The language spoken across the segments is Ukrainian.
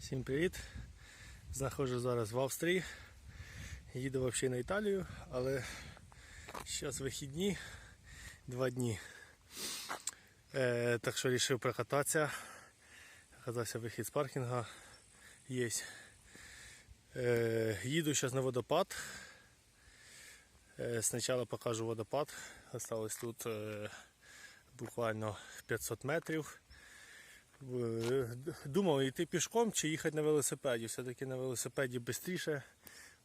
Всім привіт! Знаходжу зараз в Австрії. Їду взагалі на Італію, але зараз вихідні, два дні. Е, так що вирішив прокататися. Оказався вихід з паркінга. Є. Е, їду зараз на водопад. Е, спочатку покажу водопад. Осталось тут е, буквально 500 метрів. Е, Думав йти пішком чи їхати на велосипеді. Все-таки на велосипеді швидше,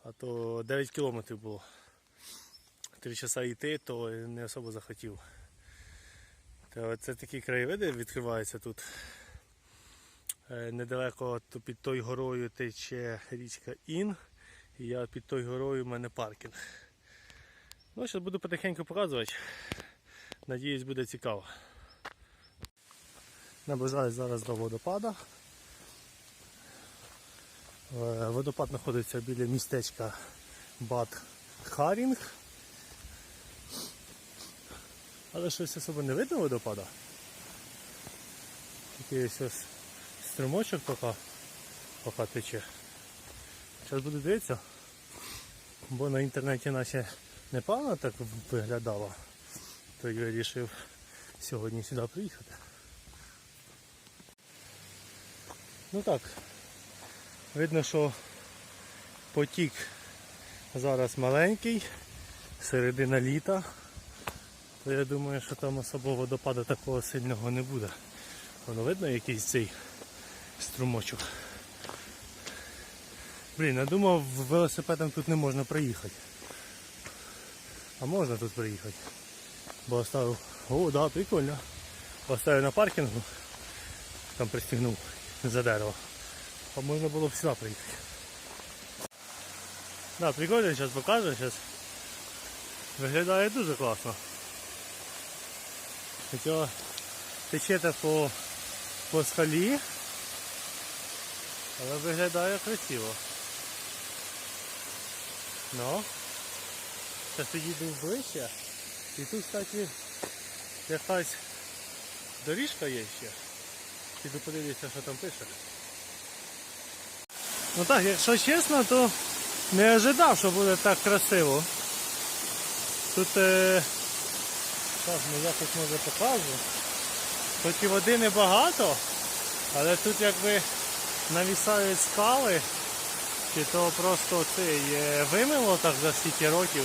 а то 9 кілометрів було. Три часа йти, то не особо захотів. Та Це такі краєвиди відкриваються тут. Е, Недалеко під тою горою тече річка Ін. І я під тою горою в мене паркінг. Ну, зараз буду потихеньку показувати. Надіюсь, буде цікаво. Наближаюсь зараз до водопада. Е, Водопад знаходиться біля містечка Бад Харінг. Але щось особо не видно водопада. Такий ось ось струмочок поки, поки тече. Зараз буду дивитися, бо на інтернеті наче непогано так виглядало, то я вирішив сьогодні сюди приїхати. Ну так, видно, що потік зараз маленький, середина літа, то я думаю, що там особо водопаду такого сильного не буде. Воно видно якийсь цей струмочок. Блін, я думав, велосипедом тут не можна проїхати. А можна тут проїхати. Бо оставив... О, да, прикольно. Оставив на паркінгу, там пристігнув за дерево. А можна було б сюди приїхати. Да, прикольно, зараз покажу, зараз виглядає дуже класно. Хоча течете по, по скалі, але виглядає красиво. Ну, зараз підійду ближче. І тут, кстати, якась доріжка є ще. Піду подивитися, що там пише. Ну так, якщо чесно, то не ожидав, що буде так красиво. Тут е... так, ну якось може покажу. Хоч і води небагато, але тут якби навісають скали, чи то просто це є вимило так за стільки років.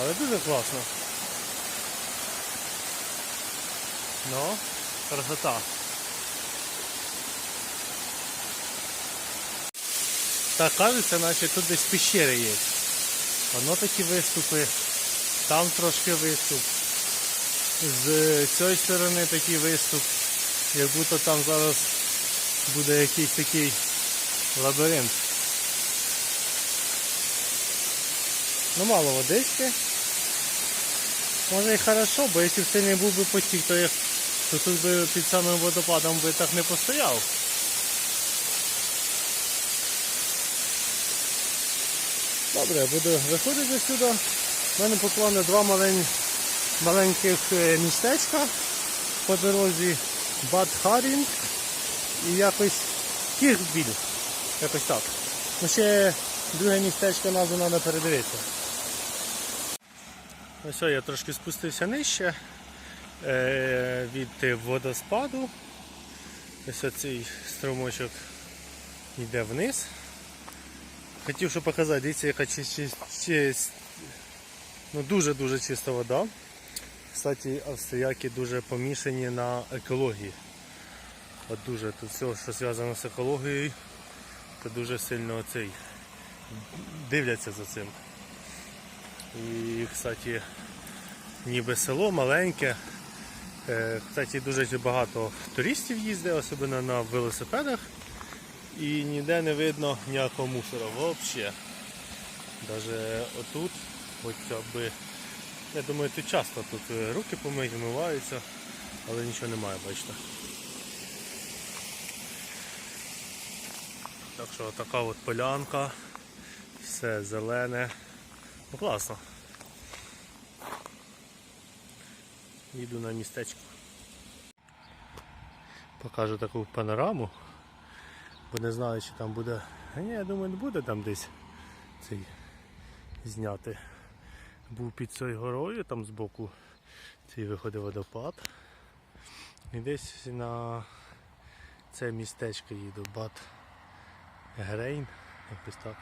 Але дуже класно. Ну, красота. Так кажеться, наче тут десь пещери є. Воно такі виступи, там трошки виступ. З цієї сторони такий виступ. Як будто там зараз буде якийсь такий лабіринт. Ну мало водички. Може і хорошо, бо якщо б це не був би потік, то, я, то тут би під самим водопадом би так не постояв. Добре, буду виходити сюди. У мене по плану два малень... маленьких е, містечка по дорозі Бад Харінг і якось Кірбіль. Якось так. Ну ще друге містечко назву треба передивитися. Ось все, я трошки спустився нижче е, від водоспаду. Ось оцей струмочок йде вниз. Хотів що показати, дивіться, яка чи, чи, чи, ну, дуже-дуже чиста вода. Кстати, австріяки дуже помішані на екології. От дуже тут все, що зв'язано з екологією, то дуже сильно цей, дивляться за цим. І, кстати, ніби село маленьке. Е, Кстати, дуже багато туристів їздить, особливо на велосипедах. І ніде не видно ніякого мусора взагалі. Навіть отут, хоча б, я думаю, тут часто тут е, руки помиють, вмиваються, але нічого немає, бачите. Так що така от полянка, все зелене. Ну класно. Їду на містечко. Покажу таку панораму. Бо не знаю, чи там буде. Ні, я думаю, не буде там десь цей зняти. Був під цією горою, там збоку цей виходить водопад. І десь на це містечко їду, Бат Грейн, якось так.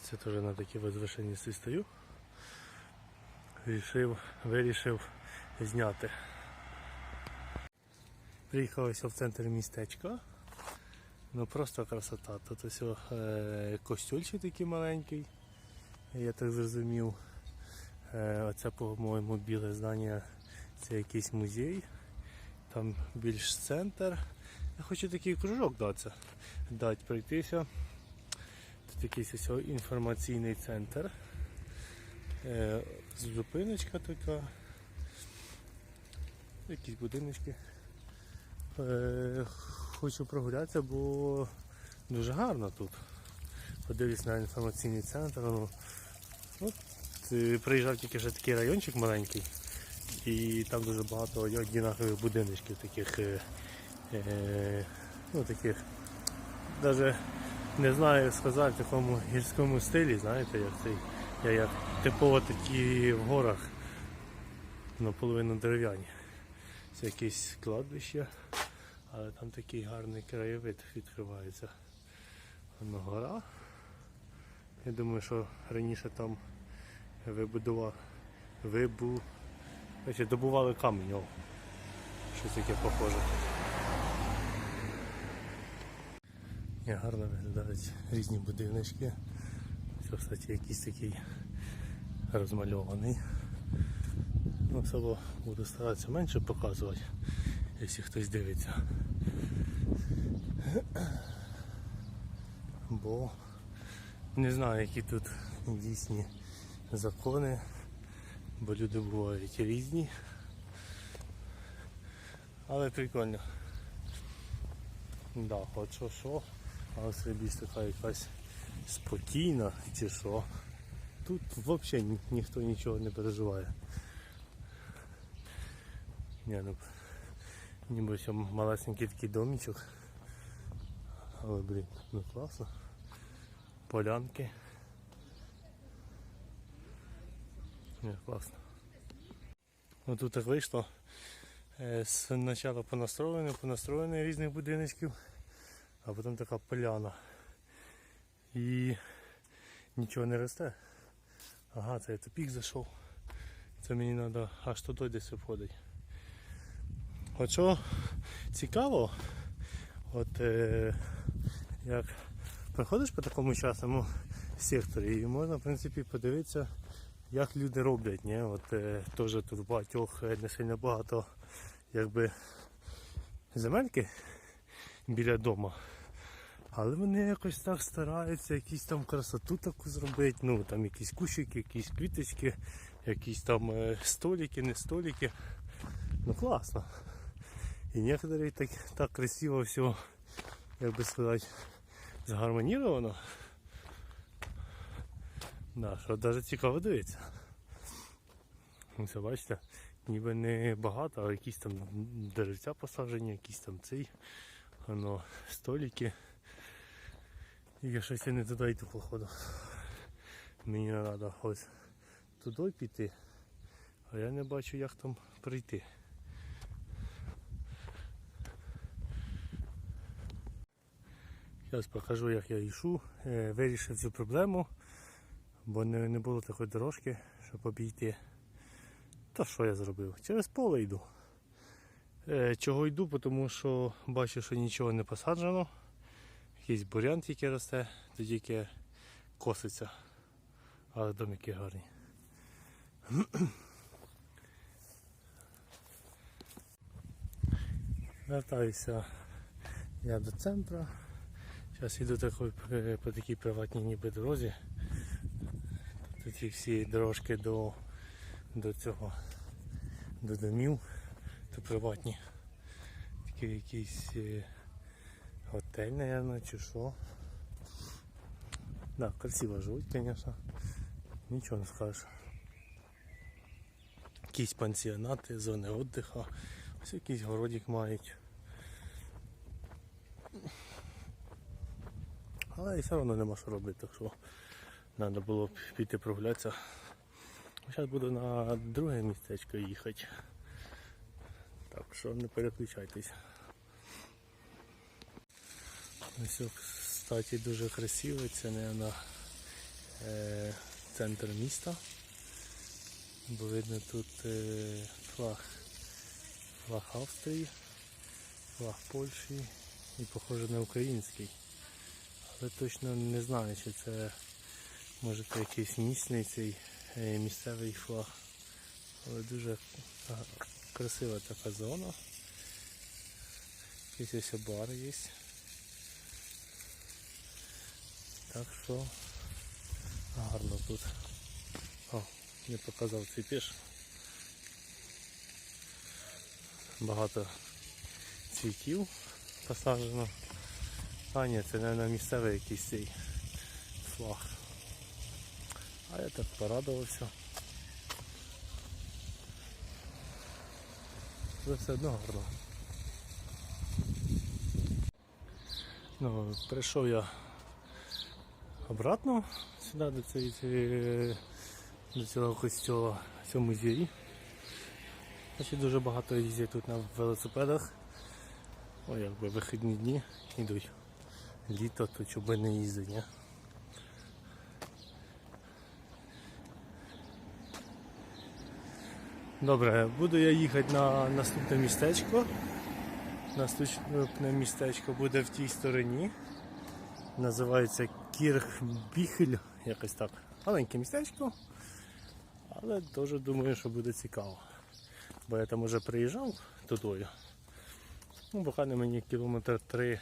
Це теж на такій возвишеністі стою. Вирішив, вирішив зняти. Приїхав в центр містечка. Ну просто красота. Тут ось е, костюльчик такий маленький, я так зрозумів. Е, оце, по-моєму, біле здання це якийсь музей. Там більш центр. Я хочу такий кружок дати, дати пройтися. Тут якийсь ось інформаційний центр. Е, зупиночка така. Якісь будиночки. Е, хочу прогулятися, бо дуже гарно тут. Подивлюсь на інформаційний центр. Ну, от, е, приїжджав тільки вже такий райончик маленький. І там дуже багато однакових будиночків таких, е, е, ну таких, навіть не знаю сказати, в такому гірському стилі, знаєте, як цей, я як типово такі в горах, наполовину дерев'яні. Це якесь кладбище, але там такий гарний краєвид відкривається. Воно гора. Я думаю, що раніше там вибудував, вибу, Значить, добували камінь. О. Щось таке похоже. Ні, гарно виглядають різні будиночки. Це, кстати, якийсь такий розмальований. Ну, особо буду старатися менше показувати, якщо хтось дивиться. Бо не знаю, які тут дійсні закони, бо люди бувають різні. Але прикольно. Да, от що що, але серед така якась спокійна чи що. Тут взагалі ні- ніхто нічого не переживає. Ні, ну, ніби ось малесенький такий домічок. Але блін, ну класно. Полянки. Ні, класно. Ну тут так вийшло. Е, Спочатку понастроєно, понастроєно різних будиночків, а потім така поляна. І нічого не росте. Ага, це я тупік зайшов. Це мені треба аж туди десь обходить. От цікаво, от е, як проходиш по такому частному секторі і можна в принципі подивитися, як люди роблять. Ні? От е, теж тут багатьох е, не сильно багато якби земельки біля дому. Але вони якось так стараються, якісь там красоту таку зробити, ну там якісь кущики, якісь квіточки, якісь там е, столики, не столики. Ну класно. І некоторые так, так красиво все, як би сказати, згармоніровано. Да, що навіть цікаво дивитися. Ось бачите, ніби не багато, а якісь там деревця посаджені, якісь там цей, воно, столики. І я щось не туди йду, походу. Мені треба ось туди піти, а я не бачу як там прийти. Зараз покажу як я йшов, Е, вирішив цю проблему, бо не, не було такої дорожки, щоб обійти. Та що я зробив? Через поле йду. Е, Чого йду? Тому що бачу, що нічого не посаджено. Якийсь бурян тільки росте, то тільки коситься. Але домики гарні. Вертаюся я до центру. Зараз йду такою, е, по такій приватній ніби дорозі. Тут ці всі дорожки до, до цього, до домів, то приватні. Такі якийсь е, готель, мабуть, чи що. Да, красиво живуть, звісно. Нічого не скажеш. Якісь пансіонати, зони віддиху. Ось якийсь городик мають. Але і все одно нема що робити, так що треба було піти прогулятися. Зараз буду на друге містечко їхати. Так що не переключайтесь. Ось, кстати, дуже красиво. Це, мабуть, е, центр міста. Бо видно тут е, флаг, флаг Австрії, флаг Польщі і похоже на український. Але точно не знаю, чи це може це якийсь місний цей е, місцевий флаг. Але дуже красива така зона. Якийсь ось бар є. Так що гарно тут. О, не показав піш. Багато цвітів посаджено. А ні, це не місцевий якийсь цей флаг. А я так порадувався. Це все одно гарно. Ну, прийшов я обратно сюди до цієї- до цього костюла, в цьому музеї. Значить, дуже багато їздять тут на велосипедах. Ой, якби вихідні дні йдуть. Літо, то чоби не їздить, ні? Добре, буду я їхати на наступне містечко. Наступне містечко буде в тій стороні. Називається Кірхбіхель, якось так. Маленьке містечко, але теж думаю, що буде цікаво. Бо я там вже приїжджав туди. Ну, буквально мені кілометр три.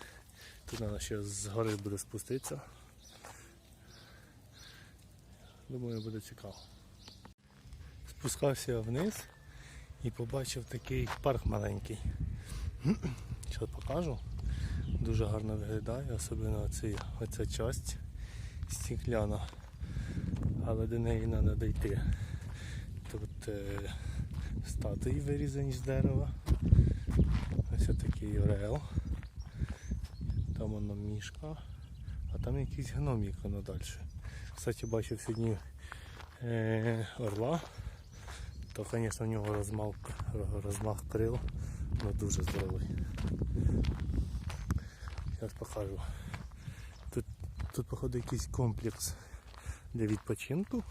Тут треба ще з гори буде спуститися. Думаю, буде цікаво. Спускався вниз і побачив такий парк маленький. Зараз покажу. Дуже гарно виглядає, особливо оці, оця часть стекляна. Але до неї треба дійти. Тут е, статуї вирізані з дерева. Ось такий орел. Там воно мішка, а там якийсь гномік воно далі. Кстати, бачив сьогодні е, орла. То, звісно, в нього розмах, розмах крил, але дуже здоровий. Зараз покажу. Тут, тут походу якийсь комплекс для відпочинку.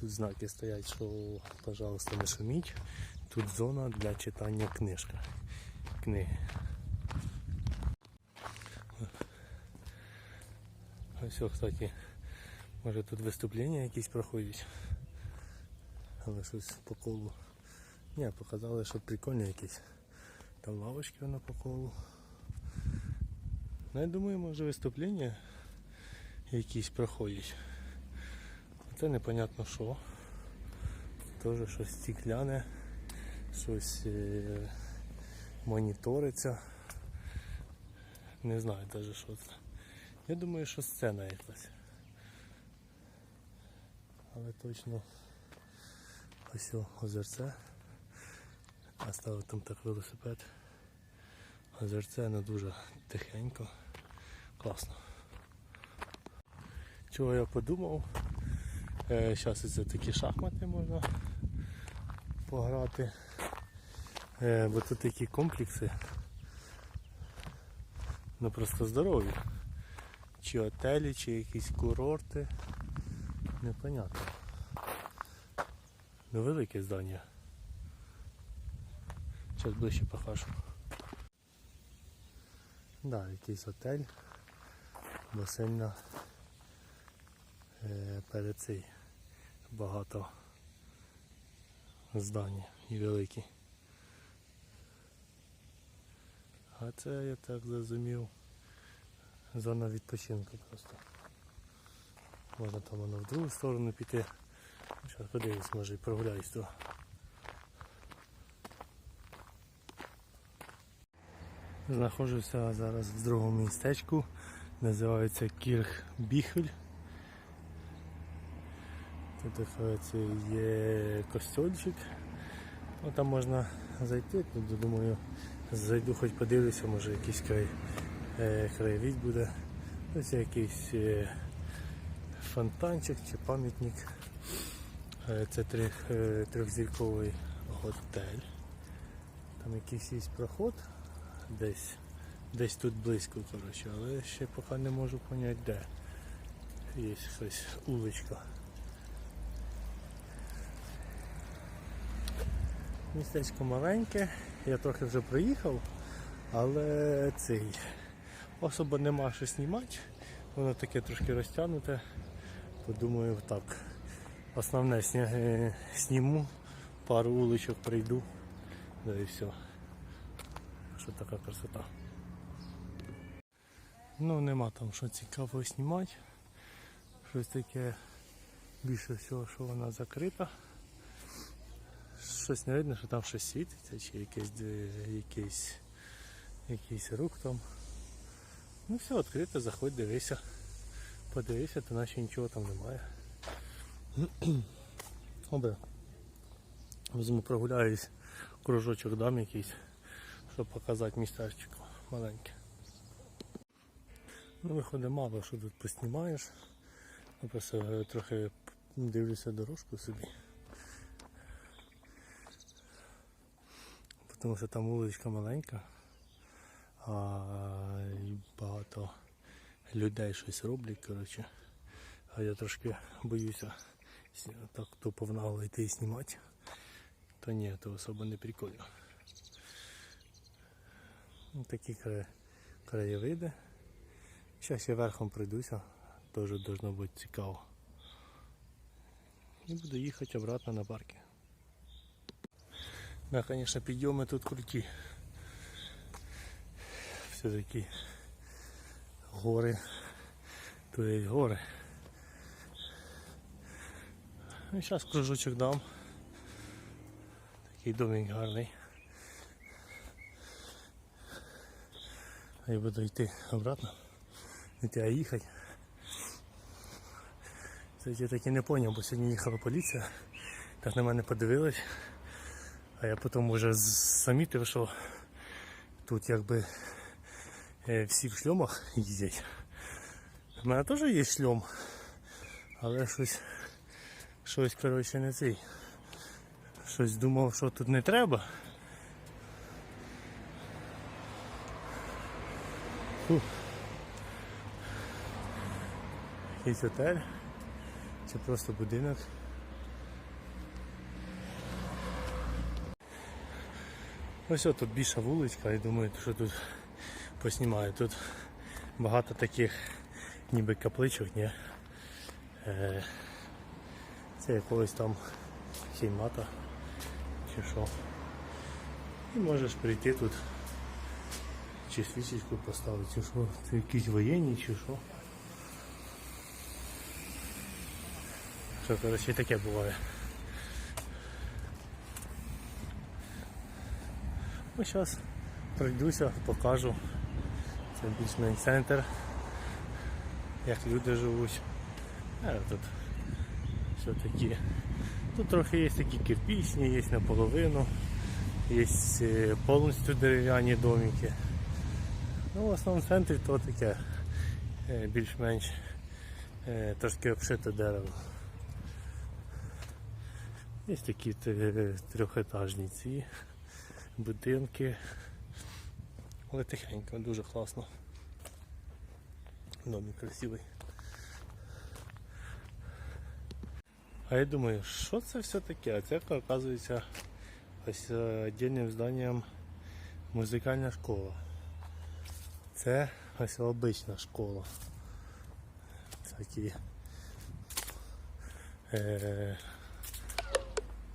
Тут знаки стоять, що пожалуйста не шуміть. Тут зона для читання книжки. Книги. О, кстати, може тут виступлення якісь проходять. Але щось по колу. Ні, показали, що прикольне якесь. Там лавочки воно по колу. Ну, я думаю, може виступлення якісь проходять. Це непонятно що. Теж щось стікляне, щось е- моніториться. Не знаю навіть що це. Я думаю, що сцена якась. Але точно ось озерце. Оставив там так велосипед. Озерце не дуже тихенько. Класно. Чого я подумав? Зараз це такі шахмати можна пограти. Е, бо тут такі комплекси. Ну просто здорові. Чи отелі, чи якісь курорти. Непонятно. Ну велике здання. Зараз ближче покажу. Да, якийсь отель. Бо сильно е, перед цей багато здань і великі. А це я так зрозумів. Зона відпочинку просто. Можна там воно в другу сторону піти. Зараз подивись, може і прогуляюсь то. Знаходжуся зараз в другому містечку. Називається Кірхбіхель. Тут такий є костюльчик. Ну, там можна зайти, то думаю, зайду хоч подивлюся, може якийсь край, е, буде. Ось якийсь е, фонтанчик чи пам'ятник. Е, Це трьох, трьохзірковий готель. Там якийсь є проход десь, десь тут близько, коротше, але ще поки не можу зрозуміти де. Є щось уличка. Містечко маленьке, я трохи вже приїхав, але цей особо нема що знімати. Воно таке трошки розтягнуте. Подумаю так. Основне сня- е, зніму, пару вуличок прийду. Да і все. Що така красота. Ну нема там що цікавого знімати. Щось таке більше всього, що вона закрита. Щось не видно, що там щось світиться, чи якийсь, е, якийсь, якийсь рух там. Ну все, відкрито, заходь, дивися. Подивися, то наче нічого там немає. Добре. Візьму прогуляюсь, кружочок дам якийсь, щоб показати містечко маленьке. Ну, виходить мало, що тут поснімаєш. Я просто е, трохи дивлюся дорожку собі. Тому що там вуличка маленька, а багато людей щось роблять, коротше. А я трошки боюся так то повнагло йти і знімати. То ні, то особо не прикольно. Ну, Такі кра- краєвиди. Зараз я верхом пройдуся, теж должно бути цікаво. І буду їхати обратно на парки. Да, конечно, підйоми тут круті. Все-таки гори. Тут є гори. І зараз кружочок дам. Такий домик гарний. Я буду йти обратно. Йти, а їхати. Я так і не зрозумів, бо сьогодні їхала поліція. Так на мене подивилась. А я потім вже замітив, що тут якби всі в шльомах їздять. У мене теж є шльом, але щось, щось коротше не цей. Щось думав, що тут не треба. Фух. Якийсь готель. Це просто будинок. Ось тут більша вуличка, і думаю, що тут поснімаю. Тут багато таких ніби капличок, ні. Е, це якогось там сеймата чи що. І можеш прийти тут чи свічечку поставити, чи що. Це якісь воєнні чи що. Що, коротше, таке буває. Ну, зараз пройдуся, покажу. Це більш-менш центр, як люди живуть. А тут все такі. Тут трохи є такі кирпічні, є наполовину, є е, повністю дерев'яні домики. Ну, в основному центрі то таке е, більш-менш е, трошки обшите дерево. Є такі трьохетажні ці будинки. Але тихенько, дуже класно. Домик красивий. А я думаю, що це все таке? А це оказується ось е, віддільним зданням музикальна школа. Це ось обична школа. Такі. Е,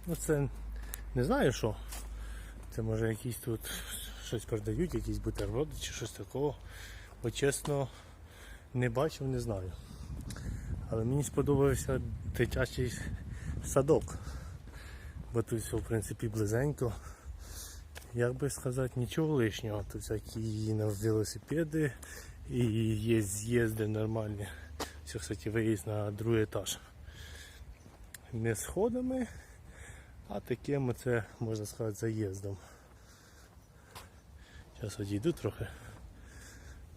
ну це не знаю що. Це може якісь тут щось продають, якісь бутерброди чи щось такого. Бо чесно не бачив, не знаю. Але мені сподобався дитячий садок. Бо тут все в принципі близенько. Як би сказати, нічого лишнього. Тут всякі на велосипеди і є з'їзди нормальні. Все, кстати, виїзд на другий етаж. Не сходами, а таким це можна сказати заїздом. Зараз одійду трохи.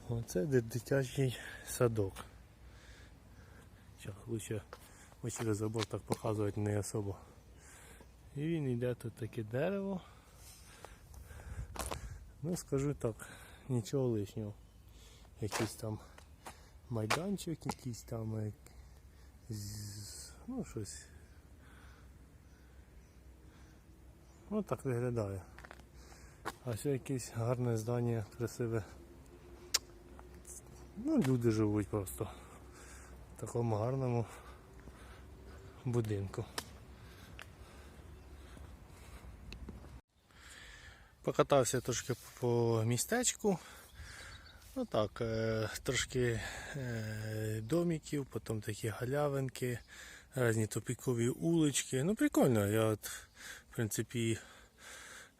Оце дитячий садок. Зараз лучше ось через забор так показувати не особо. І він йде тут таке дерево. Ну скажу так, нічого лишнього. Якийсь там майданчик, якийсь там е, ну щось. Ну так виглядає. А ще якесь гарне здання, красиве. Ну, люди живуть просто в такому гарному будинку. Покатався трошки по містечку. Ну так, е, трошки е, домиків, потім такі галявинки, різні тупікові улички. Ну прикольно, я от, в принципі,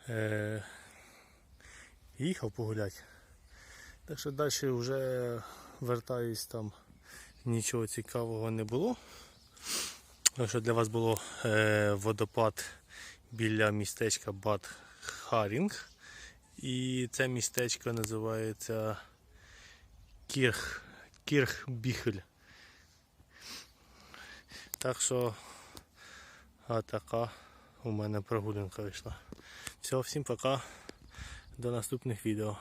е, їхав погуляти. Так що далі вже вертаюсь там, нічого цікавого не було. Так що для вас було е, водопад біля містечка Бад Харінг. І це містечко називається Кірх, Кірхбіхель. Так що а така у мене прогулянка вийшла. Все, всім пока. До наступних відео.